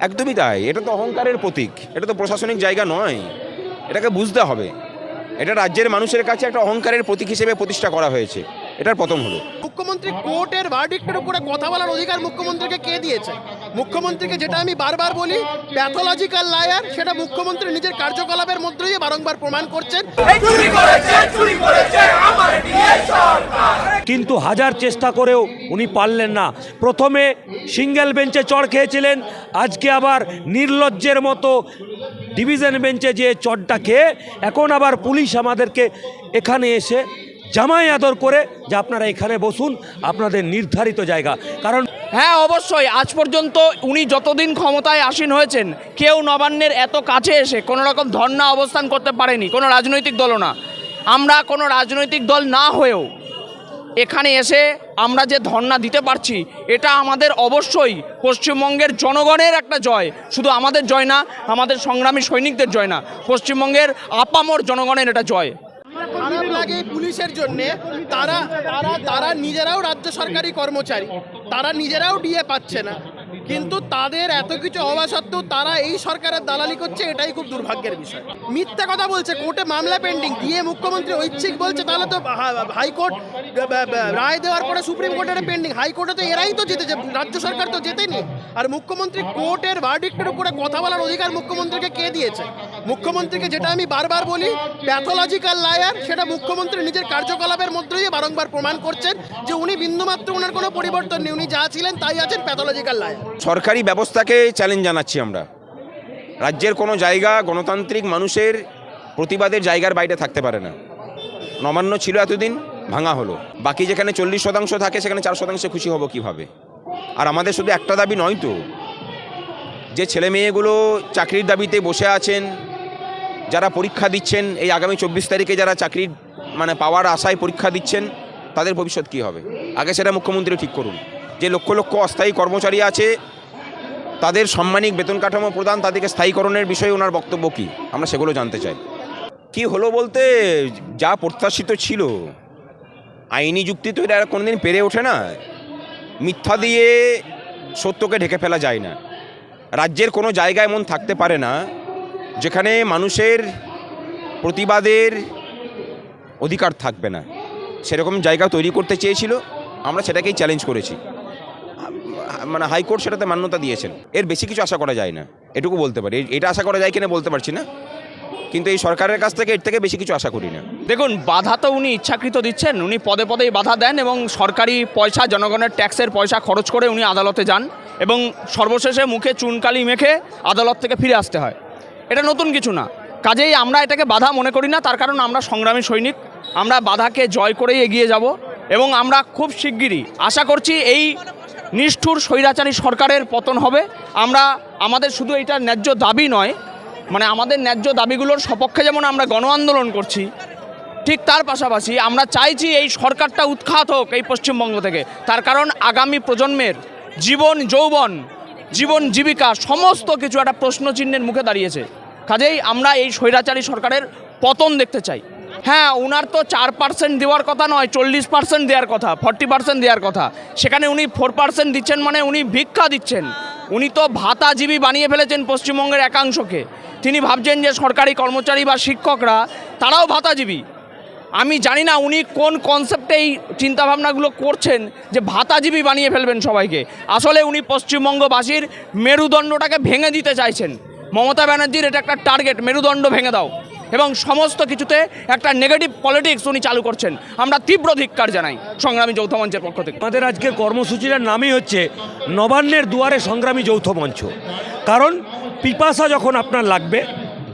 একদমই তাই। এটা তো অহংকারের প্রতীক। এটা তো প্রশাসনিক জায়গা নয়। এটাকে বুঝতে হবে। এটা রাজ্যের মানুষের কাছে একটা অহংকারের প্রতীক হিসেবে প্রতিষ্ঠা করা হয়েছে। এটার প্রথম হলো। মুখ্যমন্ত্রী কোর্টের ভার্ডিক্টের উপরে কথা বলার অধিকার মুখ্যমন্ত্রীকে কে দিয়েছে? মুখ্যমন্ত্রীকে যেটা আমি বারবার বলি প্যাথোলজিক্যাল লায়ার সেটা মুখ্যমন্ত্রী নিজের কার্যকলাপের মধ্য দিয়ে বারংবার প্রমাণ করছেন। কিন্তু হাজার চেষ্টা করেও উনি পারলেন না। প্রথমে সিঙ্গেল বেঞ্চে চড় খেয়েছিলেন, আজকে আবার নির্লজ্জের মতো ডিভিশন বেঞ্চে যে চড়টা খেয়ে এখন আবার পুলিশ আমাদেরকে এখানে এসে জামাই আদর করে যে আপনারা এখানে বসুন, আপনাদের নির্ধারিত জায়গা। কারণ হ্যাঁ অবশ্যই, আজ পর্যন্ত উনি যতদিন ক্ষমতায় আসীন হয়েছেন, কেউ নবান্নের এত কাছে এসে কোনো রকম ধর্ণা অবস্থান করতে পারেনি, কোনো রাজনৈতিক দলও না। আমরা কোনো রাজনৈতিক দল না হয়েও এখানে এসে আমরা যে ধর্ণা দিতে পারছি, এটা আমাদের অবশ্যই পশ্চিমবঙ্গের জনগণের একটা জয়। শুধু আমাদের জয় না, আমাদের সংগ্রামী সৈনিকদের জয় না, পশ্চিমবঙ্গের আপামর জনগণের এটা জয়। খারাপ লাগে পুলিশের জন্য, তারা তারা তারা নিজেরাও রাজ্য সরকারি কর্মচারী, তারা নিজেরাও ডিএ পাচ্ছে না। কিন্তু তাদের এত কিছু হওয়া সত্ত্বেও তারা এই সরকারের দালালি করছে, এটাই খুব দুর্ভাগ্যের বিষয়। মিথ্যা কথা বলছে, কোর্টে মামলা পেন্ডিং দিয়ে মুখ্যমন্ত্রী ঐচ্ছিক বলছে, তাহলে তো হাইকোর্ট রায় দেওয়ার পরে সুপ্রিম কোর্টের পেন্ডিং হাইকোর্টে তো এরাই তো জিতেছে, রাজ্য সরকার তো জেতেনি। আর মুখ্যমন্ত্রী কোর্টের ভার্ডিক্টের উপরে কথা বলার অধিকার মুখ্যমন্ত্রীকে কে দিয়েছে? মুখ্যমন্ত্রীকে যেটা আমি বারবার বলি প্যাথোলজিক্যাল লায়ার সেটা মুখ্যমন্ত্রী নিজের কার্যকলাপের মধ্য দিয়ে বারংবার প্রমাণ করছেন যে উনি বিন্দুমাত্র ওনার কোনো পরিবর্তন নেই উনি যা ছিলেন তাই আছেন প্যাথোলজিক্যাল লায়ার সরকারি ব্যবস্থাকে চ্যালেঞ্জ জানাচ্ছি আমরা। রাজ্যের কোনো জায়গা গণতান্ত্রিক মানুষের প্রতিবাদের জায়গার বাইরে থাকতে পারে না। নবান্ন ছিল এতদিন, ভাঙা হলো। বাকি যেখানে চল্লিশ শতাংশ থাকে, সেখানে চার শতাংশে খুশি হব কীভাবে? আর আমাদের শুধু একটা দাবি নয় তো, যে ছেলে মেয়েগুলো চাকরির দাবিতে বসে আছেন যারা পরীক্ষা দিচ্ছেন, এই আগামী চব্বিশ তারিখে যারা চাকরির মানে পাওয়ার আশায় পরীক্ষা দিচ্ছেন, তাদের ভবিষ্যৎ কী হবে? আগে সেটা মুখ্যমন্ত্রী ঠিক করুন। যে লক্ষ লক্ষ অস্থায়ী কর্মচারী আছে, তাদের সাম্মানিক বেতন কাঠামো প্রদান, তাদেরকে স্থায়ীকরণের বিষয়ে ওনার বক্তব্য কী? আমরা সেগুলো জানতে চাই। কি হলো বলতে? যা প্রত্যাশিত ছিল, আইনি যুক্তি তো এটা কোনোদিন পেরে ওঠে না। মিথ্যা দিয়ে সত্যকে ঢেকে ফেলা যায় না। রাজ্যের কোনো জায়গা এমন থাকতে পারে না যেখানে মানুষের প্রতিবাদের অধিকার থাকবে না। সেরকম জায়গা তৈরি করতে চেয়েছিল, আমরা সেটাকেই চ্যালেঞ্জ করেছি। মানে হাইকোর্ট সেটাতে মান্যতা দিয়েছেন। এর বেশি কিছু আশা করা যায় না। এটুকু বলতে পারি। এটা আশা করা যায় কিনা বলতে পারছি না। কিন্তু এই সরকারের কাছ থেকে এর থেকে বেশি কিছু আশা করি না। দেখুন, বাধা তো উনি ইচ্ছাকৃত দিচ্ছেন। উনি পদে পদেই বাধা দেন এবং সরকারি পয়সা, জনগণের ট্যাক্সের পয়সা খরচ করে উনি আদালতে যান এবং সর্বশেষে মুখে চুনকালি মেখে আদালত থেকে ফিরে আসতে হয়। এটা নতুন কিছু না। কাজেই আমরা এটাকে বাধা মনে করি না, তার কারণ আমরা সংগ্রামী সৈনিক। আমরা বাধাকে জয় করেই এগিয়ে যাব এবং আমরা খুব শিগগিরই, আশা করছি এই নিষ্ঠুর স্বৈরাচারী সরকারের পতন হবে। আমরা, আমাদের শুধু এটা ন্যায্য দাবি নয় মানে আমাদের ন্যায্য দাবিগুলোর সপক্ষে যেমন আমরা গণ আন্দোলন করছি, ঠিক তার পাশাপাশি আমরা চাইছি এই সরকারটা উৎখাত হোক এই পশ্চিমবঙ্গ থেকে। তার কারণ আগামী প্রজন্মের জীবন, যৌবন জীবন জীবিকা, সমস্ত কিছু একটা প্রশ্নচিহ্নের মুখে দাঁড়িয়েছে। কাজেই আমরা এই স্বৈরাচারী সরকারের পতন দেখতে চাই। হ্যাঁ ওনার তো চার পার্সেন্ট দেওয়ার কথা নয়, চল্লিশ পার্সেন্ট দেওয়ার কথা ফর্টি পার্সেন্ট দেওয়ার কথা। সেখানে উনি ফোর পার্সেন্ট দিচ্ছেন মানে উনি ভিক্ষা দিচ্ছেন। উনি তো ভাতাজীবী বানিয়ে ফেলেছেন পশ্চিমবঙ্গের একাংশকে। তিনি ভাবছেন যে সরকারি কর্মচারী বা শিক্ষকরা, তারাও ভাতাজীবী। আমি জানি না উনি কোন কনসেপ্টে এই চিন্তাভাবনাগুলো করছেন যে ভাতাজীবী বানিয়ে ফেলবেন সবাইকে। আসলে উনি পশ্চিমবঙ্গবাসীর মেরুদণ্ডটাকে ভেঙে দিতে চাইছেন। মমতা ব্যানার্জির এটা একটা টার্গেট মেরুদণ্ড ভেঙে দাও। এবং সমস্ত কিছুতে একটা নেগেটিভ পলিটিক্স উনি চালু করছেন। আমরা তীব্র ধিক্কার জানাই সংগ্রামী যৌথ মঞ্চের পক্ষ থেকে। আমাদের আজকের কর্মসূচিটার নামই হচ্ছে নবান্নের দুয়ারে সংগ্রামী যৌথ মঞ্চ। কারণ পিপাসা যখন আপনার লাগবে,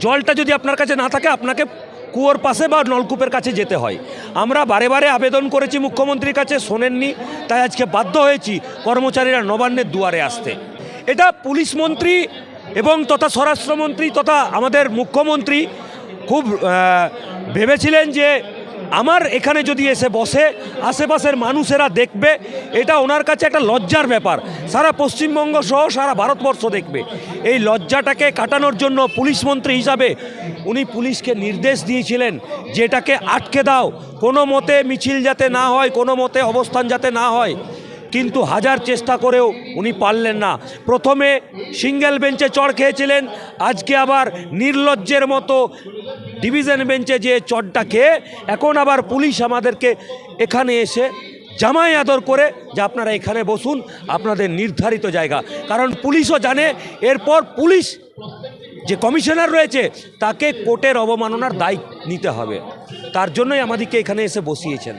জলটা যদি আপনার কাছে না থাকে, আপনাকে কুয়োর পাশে বা নলকূপের কাছে যেতে হয়। আমরা বারে বারে আবেদন করেছি মুখ্যমন্ত্রীর কাছে, শোনেননি, তাই আজকে বাধ্য হয়েছি কর্মচারীরা নবান্নের দুয়ারে আসতে। এটা পুলিশ মন্ত্রী এবং তথা স্বরাষ্ট্রমন্ত্রী তথা আমাদের মুখ্যমন্ত্রী খুব ভেবেছিলেন যে আমার এখানে যদি এসে বসে, আশেপাশের মানুষেরা দেখবে, এটা ওনার কাছে একটা লজ্জার ব্যাপার। সারা পশ্চিমবঙ্গ সহ সারা ভারতবর্ষ দেখবে। এই লজ্জাটাকে কাটানোর জন্য পুলিশ মন্ত্রী হিসাবে উনি পুলিশকে নির্দেশ দিয়েছিলেন যে এটাকে আটকে দাও। কোনো মতে মিছিল যাতে না হয়, কোনো মতে অবস্থান যাতে না হয়। কিন্তু হাজার চেষ্টা করেও উনি পারলেন না। প্রথমে সিঙ্গেল বেঞ্চে চড় খেয়েছিলেন, আজকে আবার নির্লজ্জের মতো ডিভিশন বেঞ্চে যে চটটা খেয়ে এখন আবার পুলিশ আমাদেরকে এখানে এসে জামাই আদর করে যে আপনারা এখানে বসুন, আপনাদের নির্ধারিত জায়গা। কারণ পুলিশও জানে, এরপর পুলিশ যে কমিশনার রয়েছে, তাকে কোর্টের অবমাননার দায়িত্ব নিতে হবে। তার জন্যই আমাদেরকে এখানে এসে বসিয়েছেন।